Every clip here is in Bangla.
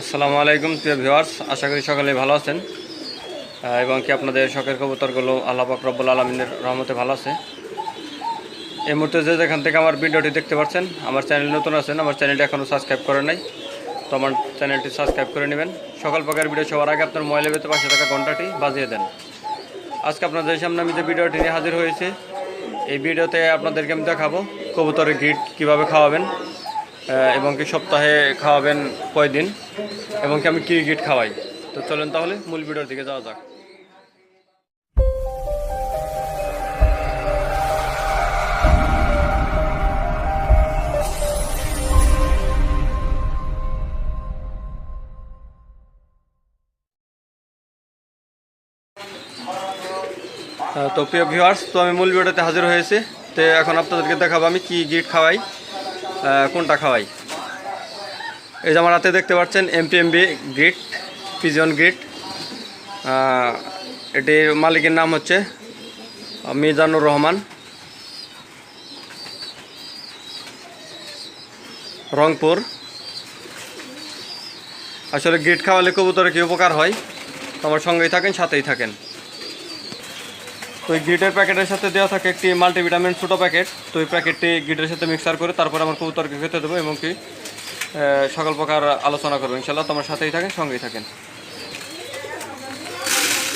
আসসালামু আলাইকুম, প্রিয় ভিউয়ার্স। আশা করি সকালে ভালো আছেন। এবং কি আপনাদের শখের কবুতরগুলো আল্লাহ পাক রব্বুল আলমিনের রহমতে ভালো আছে? এই মুহূর্তে যে যেখান থেকে আমার ভিডিওটি দেখতে পাচ্ছেন, আমার চ্যানেল নতুন আছেন, আমার চ্যানেলটি এখনও সাবস্ক্রাইব করে নাই, তো আমার চ্যানেলটি সাবস্ক্রাইব করে নেবেন। সকাল প্রকার ভিডিও সবার আগে আপনার মোবাইলে ভেতরে পাশে থাকা ঘন্টাটি বাজিয়ে দেন। আজকে আপনাদের সামনে আমি যে ভিডিওটি নিয়ে হাজির হয়েছি, এই ভিডিওতে আপনাদেরকে আমি দেখাবো কবুতরের গিট কীভাবে খাওয়াবেন। এবং কি সপ্তাহে খাওয়াবেন কয়দিন? এবং কি আমি কী গিট খাওয়াই? তো চলেন তাহলে মূল ভিডিওর দিকে যাওয়া যাক। তো প্রিয় ভিউয়ার্স তো আমি মূল ভিডিওতে হাজির হয়েছি। তো এখন আপনাদেরকে দেখাবো আমি কি গিট খাওয়াই। কোনটা খাওয়াই? এই যে আমার হাতে দেখতে পাচ্ছেন এমপিএমবি গ্রিট পিজন গ্রিট এটির মালিকের নাম হচ্ছে মিজানুর রহমান। রংপুর। আসলে গ্রিট খাওয়ালে কবুতরে কি উপকার হয়? তো আমার সঙ্গেই থাকেন, সাথেই থাকেন। তো এই গ্রিটের প্যাকেটের সাথে দেওয়া থাকে একটি মাল্টিভিটামিন ছোটো প্যাকেট। তো এই প্যাকেটটি গ্রিটের সাথে মিক্সার করে তারপর আমার কবুতরকে খেতে দেবো এবং কি সকল প্রকার আলোচনা করব। ইনশাল্লাহ তোমার সাথেই থাকেন, সঙ্গেই থাকেন।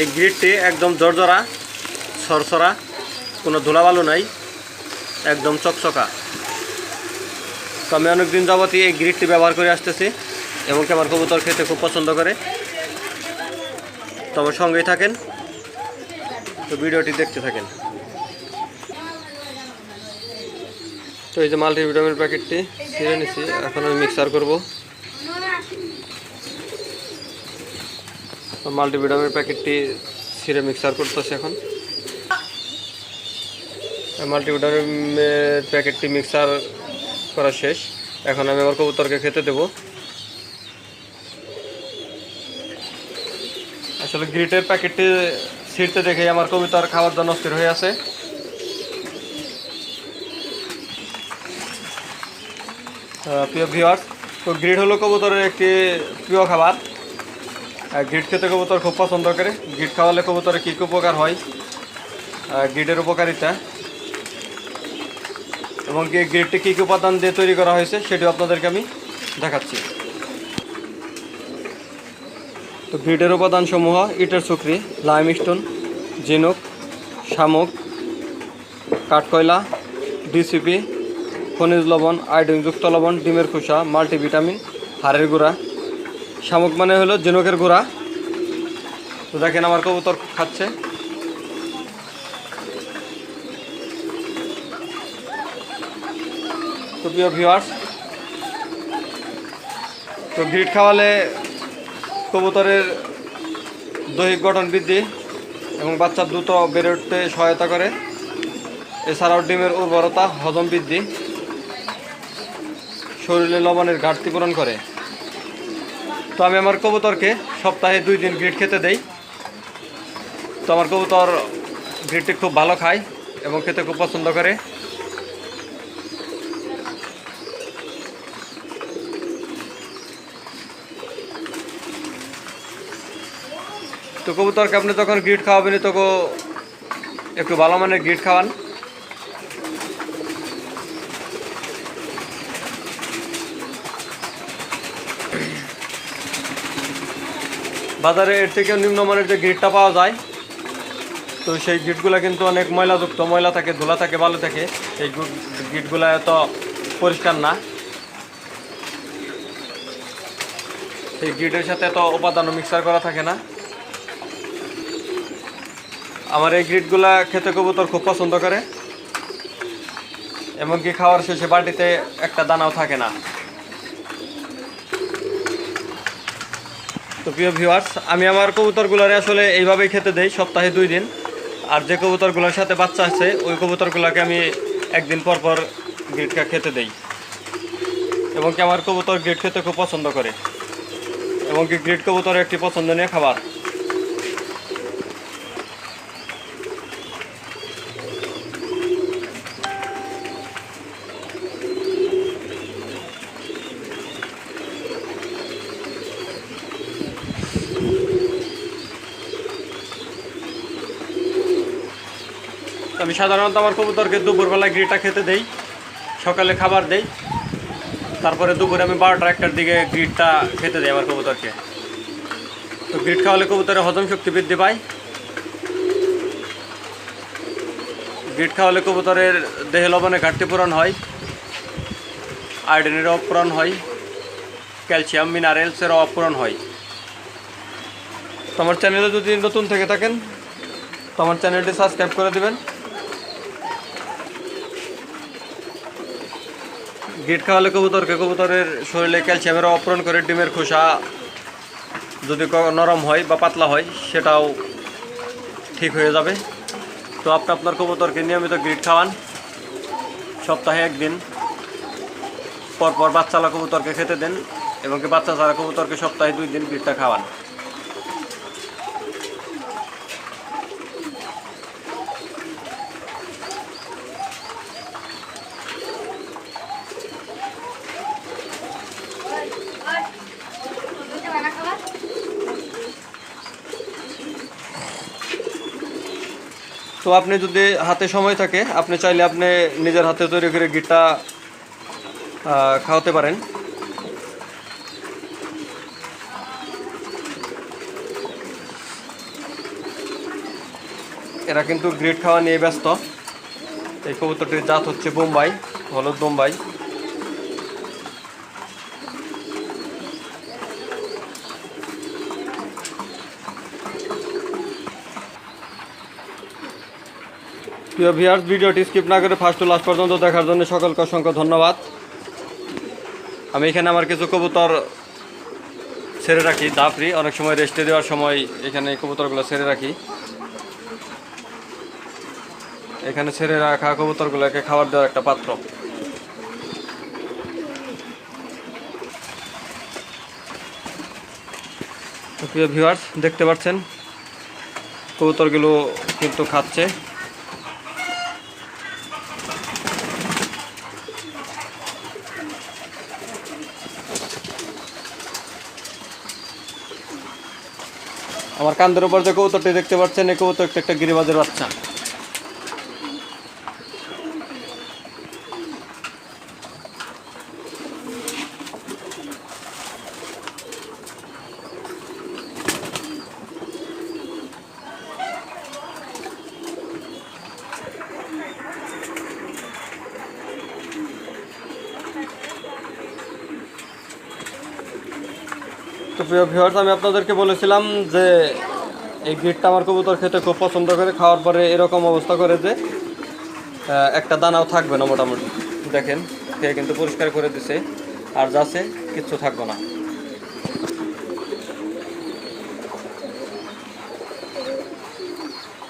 এই গ্রিডটি একদম জর্জরা, সরসরা, কোনো ধুলাবালু নাই, একদম চকচকা। তো আমি অনেক দিন যাবতই এই গ্রিডটি ব্যবহার করে আসতেছি এবং কি আমার কবুতর খেতে খুব পছন্দ করে। তো আমার সঙ্গেই থাকেন। তো ভিডিওটি দেখতে থাকেন। তো এই যে মাল্টিভিটামিন প্যাকেটটি ছিঁড়ে নিছি, এখন আমি মিক্সার করব। মাল্টিভিটামিন প্যাকেটটি ছিঁড়ে মিক্সার করতেছে এখন। মাল্টিভিটামিনের প্যাকেটটি মিক্সার করা শেষ। এখন আমি আমার কবুতরকে খেতে দেব। আসলে গ্রিটের প্যাকেটটি ছিঁড়তে দেখে আমার কবিতার খাওয়ার জন্য স্থির হয়ে আছে। প্রিয় ভিউয়ার্স তো গ্রিড হলো কবুতরের একটি প্রিয় খাবার। গ্রিড খেতে কবুতর খুব পছন্দ করে। গ্রিড খাওয়ালে কবুতরের কী কী উপকার হয়? গ্রিডের উপকারিতা। এবং গ্রিডটি কী কী উপাদান দিয়ে তৈরি করা হয়েছে, সেটিও আপনাদেরকে আমি দেখাচ্ছি। তো গ্রিডের উপাদানসমূহ, ইটের সুকরি লাইম স্টোন জিনুক, শামুক, কাঠকয়লা, ডিসিপি, খনিজ লবণ আয়োডিনযুক্ত লবণ, ডিমের খোসা, মাল্টিভিটামিন, হাড়ের গুঁড়া। শামুক মানে হলো জিনুকের গুঁড়া। তো দেখেন আমার কবুতর খাচ্ছে। তো প্রিয় ভিউয়ার্স তো গ্রিড খাওয়ালে কবুতরের দৈহিক গঠন বৃদ্ধি এবং বাচ্চা দ্রুত বেড়ে উঠতে সহায়তা করে। এছাড়াও ডিমের উর্বরতা, হজম বৃদ্ধি, শরীরে লবণের ঘাটতি পূরণ করে। তো আমি আমার কবুতরকে সপ্তাহে দুই দিন গ্রিড খেতে দেই। তো আমার কবুতর গ্রিডটি খুব ভালো খায় এবং খেতে খুব পছন্দ করে। তো কবুতরকে আপনি যখন গ্রিড খাওয়াবেন তোকে একটু ভালো মানের গিট খাওয়ান। বাজারে এর থেকে নিম্নমানের যে গ্রিডটা পাওয়া যায়, তো সেই গিটগুলো কিন্তু অনেক ময়লাযুক্ত, ময়লা থাকে, ধুলা থাকে ভালো থাকে। এই গিটগুলো এত পরিষ্কার না। সেই গিটের সাথে এত উপাদানও মিক্সার করা থাকে না। আমার এই গ্রিডগুলা খেতে কবুতর খুব পছন্দ করে। এমনকি খাওয়ার শেষে বাটিতে একটা দানাও থাকে না। তো প্রিয় ভিউয়ার্স আমি আমার কবুতরগুলোরে আসলে এইভাবেই খেতে দেই, সপ্তাহে দুই দিন। আর যে কবুতরগুলোর সাথে বাচ্চা আছে, ওই কবুতরগুলোকে আমি একদিন পর পর গ্রিডটা খেতে দেই। এবং কি আমার কবুতর গ্রিড খেতে খুব পছন্দ করে। এবং কি গ্রিড কবুতর একটি পছন্দনীয় খাবার। আমি সাধারণত আমার কবুতরকে দুপুরবেলায় গ্রিটটা খেতে দেই, সকালে খাবার দেই, তারপরে দুপুরে আমি বারোটা একটার দিকে গ্রিটটা খেতে দেই আমার কবুতরকে। তো গ্রিট খাওয়ালে কবুতরের হজম শক্তি বৃদ্ধি পায়। গ্রিট খাওয়ালে কবুতরের দেহে লবণে ঘাটতি পূরণ হয়, আয়োডিনের অপূরণ হয়, ক্যালসিয়াম মিনারেলসের অপূরণ হয়। তো আমার চ্যানেলে যদি নতুন থেকে থাকেন, তো আমার চ্যানেলটি সাবস্ক্রাইব করে দেবেন। গিট খাওয়ালে কবুতরকে কবুতরের শরীরে ক্যালসিয়ামের অপূরণ করে ডিমের খোসা যদি নরম হয় বা পাতলা হয়, সেটাও ঠিক হয়ে যাবে। তো আপনি আপনার কবুতরকে নিয়মিত গ্রিট খাওয়ান। সপ্তাহে একদিন। পরপর বাচ্চালা কবুতরকে খেতে দেন এবং বাচ্চা ছাড়া কবুতরকে সপ্তাহে দুই দিন গ্রিটটা খাওয়ান। তো আপনি যদি হাতে সময় থাকে, আপনি চাইলে আপনি নিজের হাতে তৈরি করে গিটটা খাওয়াতে পারেন। এরা কিন্তু গ্রিট খাওয়া নিয়ে ব্যস্ত। এই কবুতরটির জাত হচ্ছে বোম্বাই, হলুদ বোম্বাই। প্রিয় ভিয়ার্স ভিডিওটি স্কিপ না করে ফার্স্ট টু লাস্ট পর্যন্ত দেখার জন্য সকলকে অসংখ্য ধন্যবাদ। আমি এখানে আমার কিছু কবুতর ছেড়ে রাখি দাপরি অনেক সময় রেস্টে দেওয়ার সময় এখানে কবুতরগুলো ছেড়ে রাখি। এখানে ছেড়ে রাখা কবুতরগুলোকে খাবার দেওয়ার একটা পাত্র। প্রিয় ভিউয়ার্স দেখতে পাচ্ছেন, কবুতরগুলো কিন্তু খাচ্ছে। আমার কান্দের উপর যে কবুতরটি দেখতে পাচ্ছেন এই কবুতরটি একটা গিরিবাজের বাচ্চা। তো প্রিয় ভিউয়ার্স আমি আপনাদেরকে বলেছিলাম যে এই গ্রিটটা আমার কবুতর খেতে খুব পছন্দ করে, খাওয়ার পরে এরকম অবস্থা করে যে একটা দানাও থাকবে না মোটামুটি। দেখেন খেয়ে কিন্তু পরিষ্কার করে দিছে, আর যাচ্ছে, কিচ্ছু থাকবে না।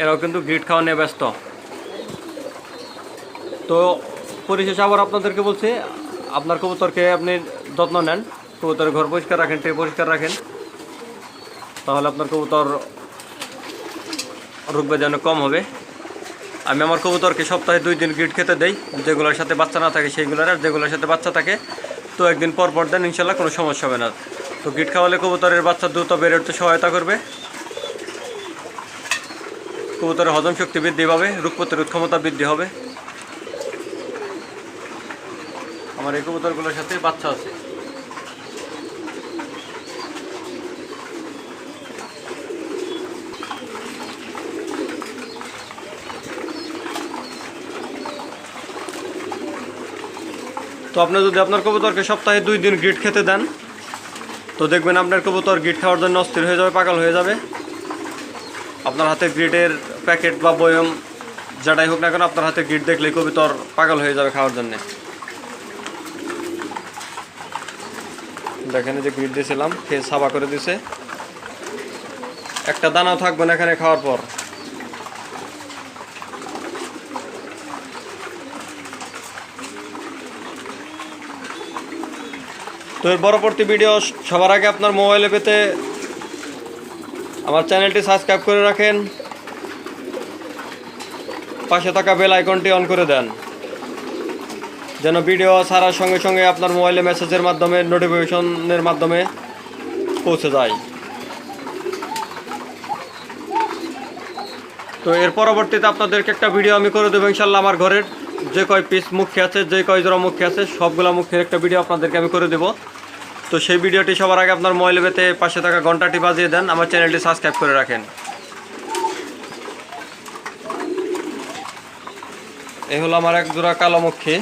এরাও কিন্তু গ্রিট খাওয়া নিয়ে ব্যস্ত। তো পরিশেষে আবার আপনাদেরকে বলছি, আপনার কবুতরকে আপনি যত্ন নেন। কবুতরের ঘর পরিষ্কার রাখেন টে পরিষ্কার রাখেন। তাহলে আপনার কবুতর রোগ যেন কম হবে। আমি আমার কবুতরকে সপ্তাহে দুই দিন গ্রিড খেতে দেই, যেগুলোর সাথে বাচ্চা না থাকে সেইগুলোর আর যেগুলোর সাথে বাচ্চা থাকে, তো একদিন পর পর দেন, ইনশাল্লাহ কোনো সমস্যা হবে না। তো গিট খাওয়ালে কবুতরের বাচ্চা দ্রুত বেড়ে উঠতে সহায়তা করবে। কবুতরের হজম শক্তি বৃদ্ধি পাবে, রোগ প্রতিরোধ ক্ষমতা বৃদ্ধি হবে। আমার এই কবুতরগুলোর সাথে বাচ্চা আছে। তো আপনি যদি আপনার কবুতরকে সপ্তাহে দুই দিন গিট খেতে দেন, তো দেখবেন আপনার কবুতর গিট খাওয়ার জন্য অস্থির হয়ে যাবে, পাগল হয়ে যাবে। আপনার হাতে গ্রিটের প্যাকেট বা বয়ম যেটাই হোক না কেন, আপনার হাতে গিট দেখলে কবুতর পাগল হয়ে যাবে খাওয়ার জন্যে। দেখেন যে গ্রিট দিয়েছিলাম খেয়ে সাবা করে দিছে। একটা দানাও থাকবে না এখানে খাওয়ার পর। তো এর পরবর্তী ভিডিও সবার আগে আপনার মোবাইলে পেতে আমার চ্যানেলটি সাবস্ক্রাইব করে রাখেন। পাশে থাকা বেল আইকনটি অন করে দেন। যেন ভিডিও ছাড়ার সঙ্গে সঙ্গে আপনার মোবাইলে মেসেজের মাধ্যমে নোটিফিকেশনের মাধ্যমে পৌঁছে যায়। তো এর পরবর্তীতে আপনাদেরকে একটা ভিডিও আমি করে দেবো ইনশাল্লাহ আমার ঘরের। যে কয় পিস মুখে আছে, যে কয় জোড়া মুখে আছে, সবগুলা মুখের একটা ভিডিও আপনাদেরকে আমি করে দেবো। তো সেই ভিডিওটি সবার আগে আপনার মোবাইল পাশে থাকা ঘন্টাটি বাজিয়ে দেন, আমার চ্যানেলটি সাবস্ক্রাইব করে রাখেন। এই হলো আমার এক জোড়া কালো মুখী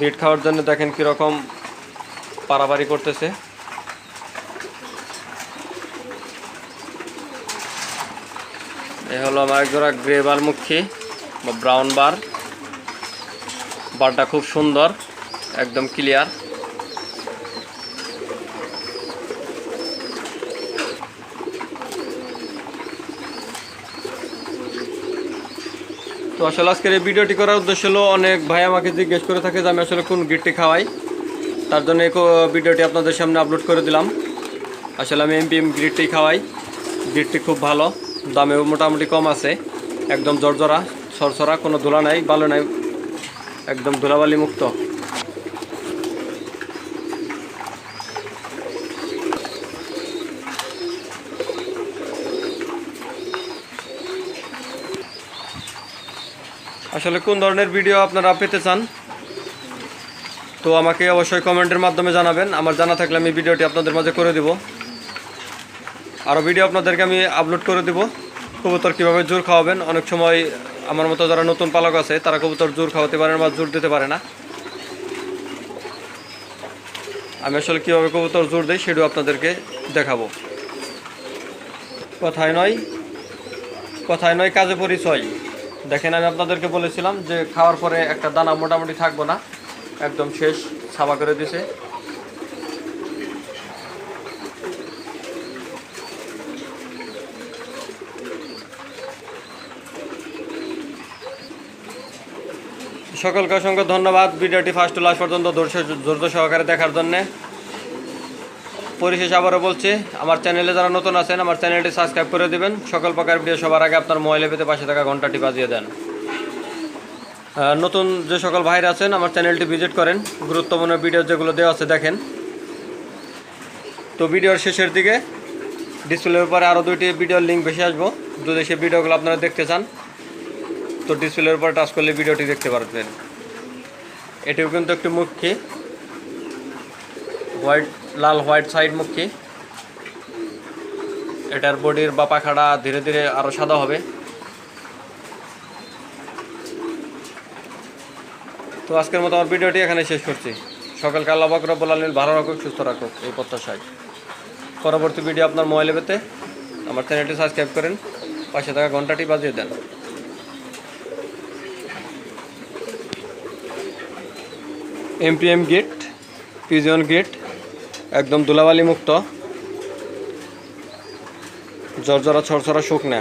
বিট খাওয়ার জন্য দেখেন কীরকম পারাবারি করতেছে। এই হলো আমার এক জোড়া গ্রে বার মুখী, বা ব্রাউন বার। বারটা খুব সুন্দর, একদম ক্লিয়ার তো আসলে আজকের এই ভিডিওটি করার উদ্দেশ্য হলো, অনেক ভাই আমাকে জিজ্ঞেস করে থাকে যে আমি আসলে কোন গিটটি খাওয়াই। তার জন্য এই ভিডিওটি আপনাদের সামনে আপলোড করে দিলাম। আসলে আমি এমপিএম গ্রিডটি খাওয়াই। গ্রিডটি খুব ভালো। দামেও মোটামুটি কম আছে। একদম জর্জরা সরসরা কোনো ধুলা নাই ভালো নাই, একদম ধুলাবালি মুক্ত। আসলে কোন ধরনের ভিডিও আপনারা পেতে চান? তো আমাকে অবশ্যই কমেন্টের মাধ্যমে জানাবেন। আমার জানা থাকলে আমি ভিডিওটি আপনাদের মাঝে করে দেব। আরও ভিডিও আপনাদেরকে আমি আপলোড করে দেব। কবুতর কীভাবে জোর খাওয়াবেন? অনেক সময় আমার মতো যারা নতুন পালক আছে, তারা কবুতর জোর খাওয়াতে পারে বা জোর দিতে পারে না। আমি আসলে কীভাবে কবুতর জোর দিই সেটাও আপনাদেরকে দেখাবো। কথায় নয় কথায় নয়, কাজে পরিচয়। দেখেন, আমি আপনাদেরকে বলেছিলাম যে খাওয়ার পরে একটা দানা মোটামুটি থাকব না। একদম শেষ সাবা করে দিছে। সকলকে অসংখ্য ধন্যবাদ। ভিডিওটি ফার্স্ট লাস্ট পর্যন্ত ধৈর্য সহকারে দেখার জন্যে। পরিশেষে আবারও বলছি, আমার চ্যানেলে যারা নতুন আছেন, আমার চ্যানেলটি সাবস্ক্রাইব করে দিবেন। সকল প্রকার ভিডিও সবার আগে আপনার মোবাইলে পেতে পাশে থাকা ঘন্টাটি বাজিয়ে দেন। নতুন যে সকল ভাইরা আছেন, আমার চ্যানেলটি ভিজিট করেন। গুরুত্বপূর্ণ ভিডিও যেগুলো দেওয়া আছে দেখেন। তো ভিডিওর শেষের দিকে, ডিসপ্লের উপরে আরও দুইটি ভিডিওর লিঙ্ক বেশি আসব। যদি সেই ভিডিওগুলো আপনারা দেখতে চান তো ডিসপ্লের উপর টাচ করলে ভিডিওটি দেখতে পারবেন। এটিও কিন্তু একটি মুখী। হোয়াইট লাল হোয়াইট সাইড মুখী। এটার বডির বা পাখাটা ধীরে ধীরে আরও সাদা হবে। তো আজকের মতো আমার ভিডিওটি এখানে শেষ করছি। সকালকে আল্লাহ বাকরবুল আলমিন ভালো রাখুক, সুস্থ রাখুক এই প্রত্যাশায়। পরবর্তী ভিডিও আপনার মোবাইলে পেতে আমার চ্যানেলটি সাবস্ক্রাইব করেন, পাশে থাকা ঘন্টাটি বাজিয়ে দেন। এমপিএম গেট পিজন গেট একদম ধুলাবালি মুক্ত। জর্জরা ছড়ছড়া শুকনা।